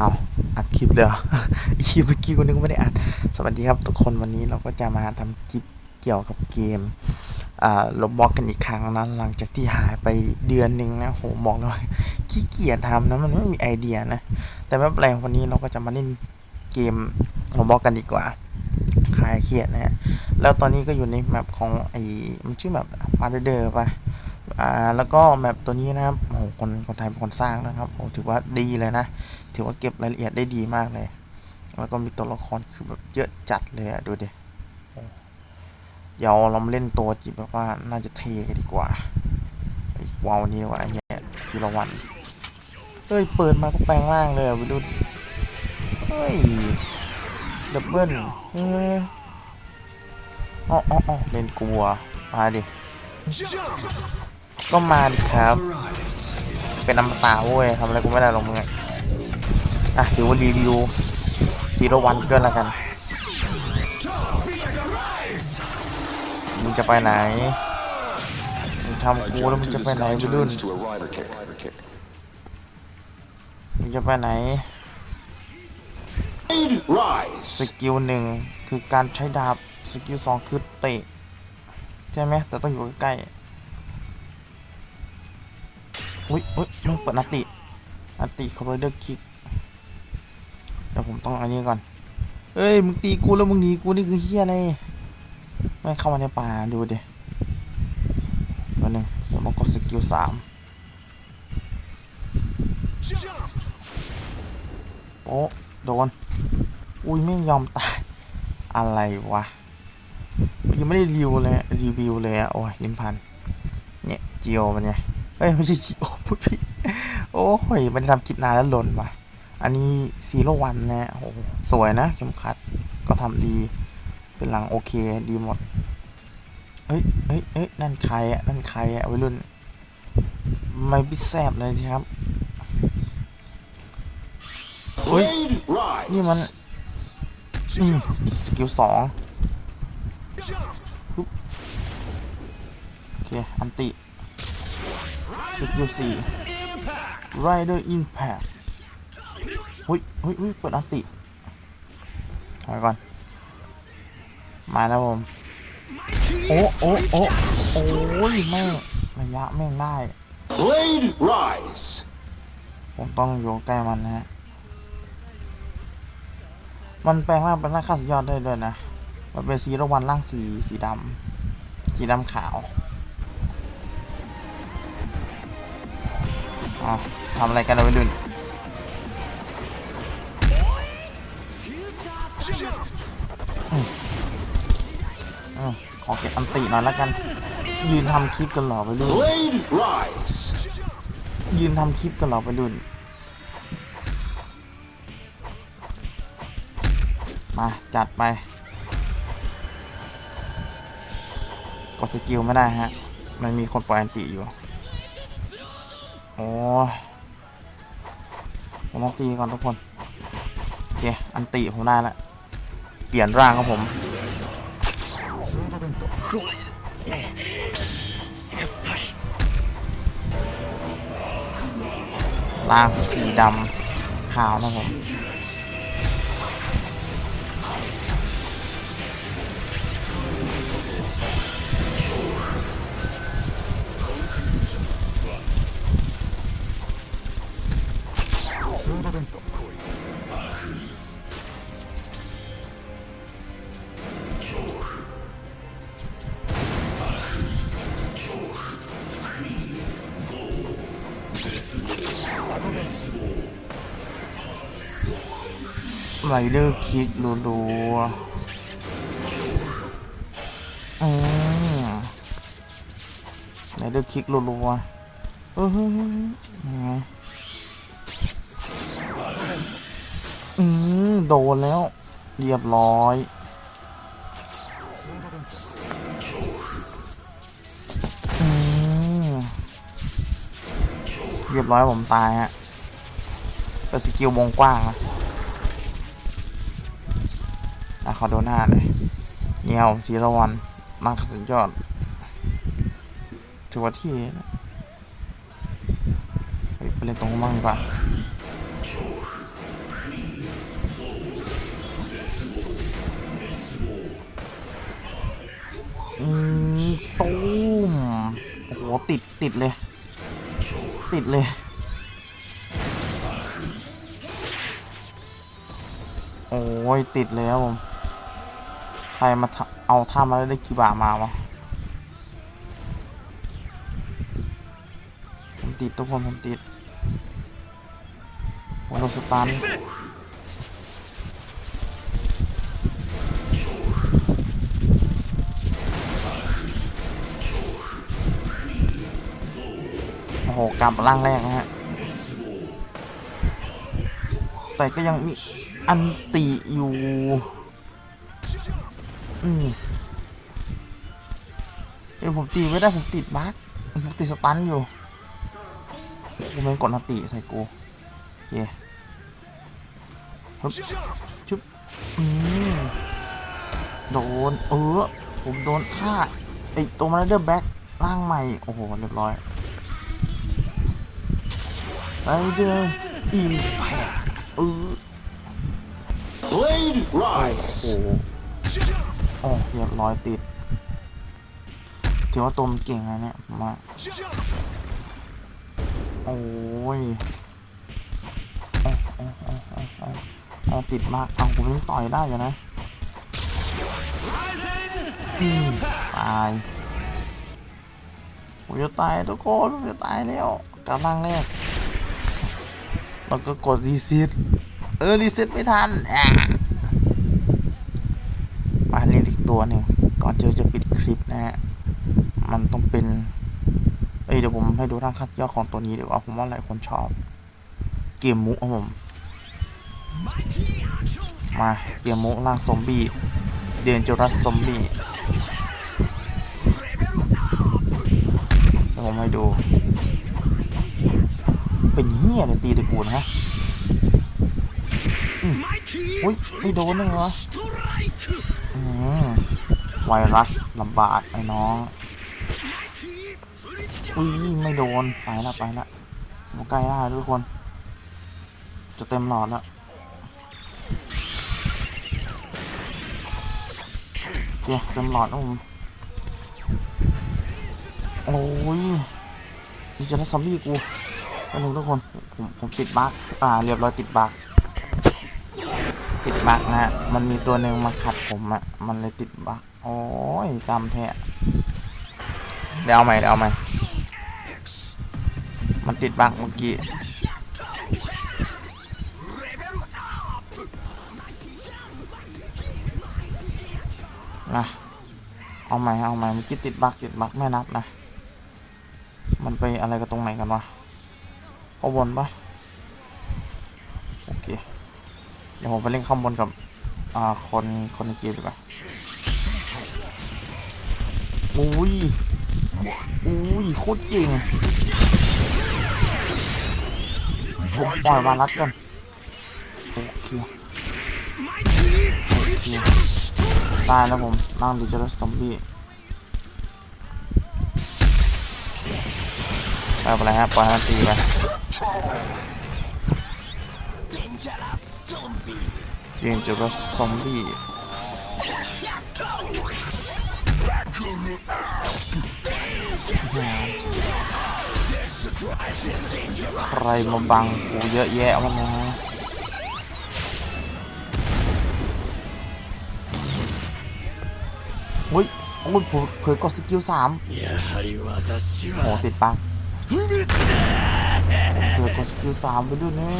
เอาอัดคลิปเดียวคลิปเมื่อกี้กูนึกไม่ได้อัด สวัสดีครับทุกคนวันนี้เราก็จะมาทำคลิปเกี่ยวกับเกมลบบล็อกกันอีกครั้งนะหลังจากที่หายไปเดือนหนึ่งนะโหบอกเลยขี้เกียจทำนะมันไม่มีไอเดียนะ แต่ไม่เป็นไรวันนี้เราก็จะมาเล่นเกมลบบล็อกกันดีกว่าคลายเครียดนะฮะแล้วตอนนี้ก็อยู่ในแมปของไอมันชื่อแมปมาเดอร์ปะอ่าแล้วก็แมปตัวนี้นะครับโอ้โหคนคนไทยเป็นคนสร้างนะครับโอ้ถือว่าดีเลยนะ ถือว่าเก็บรายละเอียดได้ดีมากเลย แล้วก็มีตัวละครคือแบบเยอะจัดเลยอะดูดิเดี๋ยวเราเล่นตัวจีบแบบว่าน่าจะเทกันดีกว่าไอ้วาวนี้ดีกว่าไอ้เนี่ยศิลวันเฮ้ย เปิดมาก็แปลงร่างเลยอะไปดูเฮ้ย ดับเบิลเฮ้ยอ๋ออ๋ออ๋อเล่นกลัว มาดิ ก็มาดิครับ เป็นอมตะเว้ยทำอะไรกูไม่ได้หรอกมึงอะ อะถือว่ารีวิวซีโรวันด้วยแล้วกันมึงจะไปไหนมึงทำกูแล้วมึงจะไปไหนไปรุ่นมึงจะไปไหนสกิลหนึ่งคือการใช้ดาบสกิลสองคือเตะ ใช่ไหมแต่ต้องอยู่ใกล้อุ้ยอุ้ยมึงเปิดนัตตินัตติคอร์เดอร์คิก ผมต้องอันนี้ก่อน เอ้ย มึงตีกูแล้วมึงหนีกูนี่คือเฮียอะไรไม่เข้ามาในป่าดูดิวันหนึ่งผมต้องกดสกิลสามโป๊ะโดน อุ้ยไม่ยอมตาย อะไรวะ ยังไม่ได้รีวิวเลยรีวิวเลยอะโอ้ยลิ้นพัน เนี่ยจีโอมันไงเอ้ยไม่ใช่จีโอพูดผิดโอ้ยมันทำคลิปนานแล้วหล่นว่ะ อันนี้ซีโรวันนะโอ้โหสวยนะเข็มขัดก็ทำดี เป็นหลังโอเคดีหมดเอ้ยเอ้ยเอ้ยนั่นใครอะนั่นใครอะวัยรุ่นไม่พิแซบเลยสิครับเฮ้ย นี่มันสกิลสองโอเค อันติ สกิลสี่ไรเดอร์อินแพค หุ้ยหุ้ยหุ้ยเปิดอันติถอยก่อน มาแล้วผม โอ้ โอ้ โอ้ โอ้ยแม่งระยะแม่งได้ Blade. Rise. ผมต้องอยู่ใกล้มันนะฮะ มันแปลงร่างเป็นร่างข้าสุดยอดได้ด้วยนะ มันเป็นสีระวันร่างสีสีดำสีดำขาวอ๋อทำอะไรกันนะวัยรุ่น อมขอเก็บอันติหน่อยแล้วกัน ยืนทำคลิปกันเหรอวัยรุ่น Blade. Rise. ยืนทำคลิปกันเหรอไปรุ่น มา จัดไป กดสกิลไม่ได้ฮะ มันมีคนปล่อยอันติอยู่ โอ้ยผมต้องตีก่อนทุกคน โอเค อันติผมได้แล้ว เปลี่ยนร่างครับผมร่างสีดำขาวนะผม ไรเดอร์คิกรัวๆอืมไรเดอร์คิกรัวๆเฮ้ยเฮ้ยเฮ้ยยังไงอืมโดนแล้ว เรียบร้อยอืมเรียบร้อยผมตายฮะ แต่สกิลวงกว้างนะนะขอโดนหน้าเลยเนียวสีรวันมาขสุดยอดถือว่าที่ไปเล่นตรงมั่งดีกว่าอืมตุ้มโอ้โหติดติดเลย ติดเลย โอ้ย ติดเลยครับผม ใครมาเอาท่ามาได้กี่บาทมาวะผมติดทุกคนผมติดผมโดนสตันโอ้โหกลับร่างแรกนะฮะ แต่ก็ยังมี อันติอยู่อืมเอ้ยผมตีไม่ได้ผมติดบั๊กผมติดสตันอยู่โอ้โหแม่งกดอันติใส่กูโอเคฮึบชุบอืมโดนเออผมโดนท่าไอตัวมาเดอร์แบ็กร่างใหม่ โอ้โห เรียบร้อยไปเดอร์อิมแพคเออ Blade Rise. โอ้โหโอ้เรียบร้อยติดถือว่าตวมนเก่งนะเนี่ยผมว่าโอ้ยโอ้โอ้โอ้โอ้โอ้โอ้ติดมากเอาผมยังต่อยได้อยู่นะอืมตายผมจะตายทุกคนผมจะตายแล้วกำลังแรกแล้วก็กดรีเซ็ต เออ รีเซ็ตไม่ทันมาเล่นอีกตัวหนึ่งก่อนเจอจะปิดคลิปนะฮะ มันต้องเป็น เอ้ยเดี๋ยวผมให้ดูร่างคัดย่อของตัวนี้เดีกว่าผมว่าหลายคนชอบ เกมมุกครับผม มาเกมมุกร่างซอมบี้ เดียนจูรัสซอมบี้เดี๋ยวผมให้ดู เป็นเหี้ยเลยตีตะกูนะฮะ อืมอุ้ยไม่โดนเลยเหรออืมไวรัสระบาดไอ้น้องอุ้ยไม่โดนไปละไปละมาใกล้ได้ทุกคน จะเต็มหลอดแล้วโอเคเต็มหลอดแล้วผมโอ้ยนี่จะได้ซอมบี้กูไปหนึ่งทุกคน ผมผมติดบั๊กอ่าเรียบร้อยติดบั๊ก ติดบักนะฮะมันมีตัวหนึ่งมาขัดผมอะมันเลยติดบักโอ้ยจำแท้เดี๋ยวเอาใหม่เดี๋ยวเอาใหม่ มันติดบักเมื่อกี้ นะ เอาใหม่เอาใหม่เมื่อกี้ติดบักติดบักไม่นับนะ มันไปอะไรกับตรงไหนกันวะข้างบนปะโอเค เดี๋ ยวผมไปเล่นข้างบนกับอ่าคนคนในเกมดีกว่าอุ้ยอุ้ยโคตรเก่งผมปล่อยวารัดกันโอเคโอเคตายแล้วผมนั่งดูเจอซอมบี้ไปไปเลยฮะปล่อยให้มันตีไป Dangerous Zombie ใครมาบังกูเยอะแยะวะนะเฮ้ยโอ้ยเผยกดสกิลสามโอ้ติดปังเผยกดสกิลสามไปด้วยเนี่ย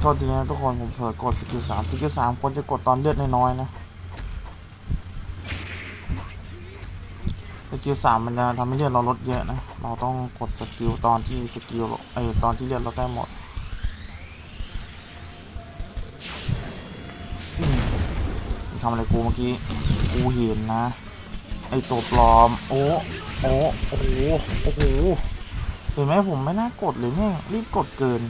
โทษทีนะทุกคนผมเผยกดสกิลสามสกิลสามควรจะกดตอนเลือดน้อยๆนะสกิลสามมันจะทำให้เลือดเราลดเยอะนะ เราต้องกดสกิลตอนที่สกิลเราเอ้ตอนที่เลือดเราใกล้หมดมทำอะไรกูเมื่อกี้ กูเห็นนะ ไอตัวปลอม โอ้ โอ้ โอ้โห โอ้โห เห็นไหมผมไม่น่ากดเลยเนี่ย รีบกดเกิน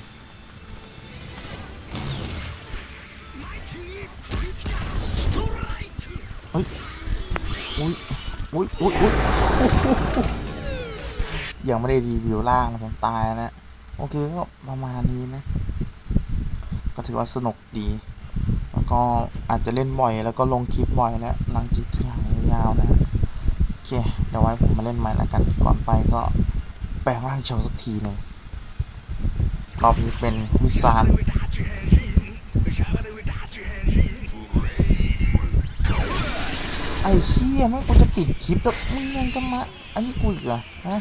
อุ้ยอุ้ยอุ้ยยังไม่ได้รีวิวล่างนะผมตายแล้วนะโอเคก็ประมาณนี้นะ ก็ถือว่าสนุกดีโอเคก็อาจจะเล่นบ่อยแล้วก็ลงคลิปบ่อยแล้วหลังจากที่หายยาวๆนะโอเคเดี๋ยวไว้ผมมาเล่นใหม่แล้วกันก่อนไปก็แปลงร่างโชว์สักทีหนึ่งรอบนี้เป็นวิสาน อ้เฮียแม่งกูจะปิดคลิปแล้วมึงยังจะมาอันนี้กูอีกเหรอฮะ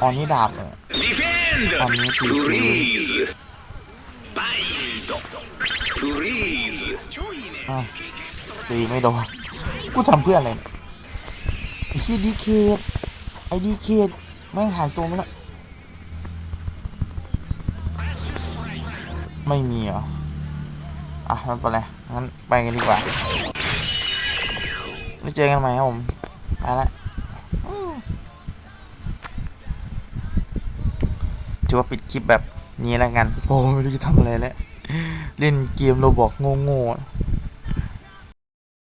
อ๋อนี่ดาบเลย Defend! Ah, mio Dio. Freeze! Bind! Freeze! อ้าวตีไม่โดนกูทำเพื่ออะไรเนี่ยไอ้ที่ดีเคดไอ้ดีเคดแม่งหายตัวไปแล้วไม่มีเหรออะไม่เป็นไร งั้นไปกันดีกว่าไม่เจอกันใหม่ครับผมไปละอืมจว่าปิดคลิปแบบนี้แล้วกันโอ้ไม่รู้จะทำอะไรแล้ว เล่นเกมโรบอกโง่ๆ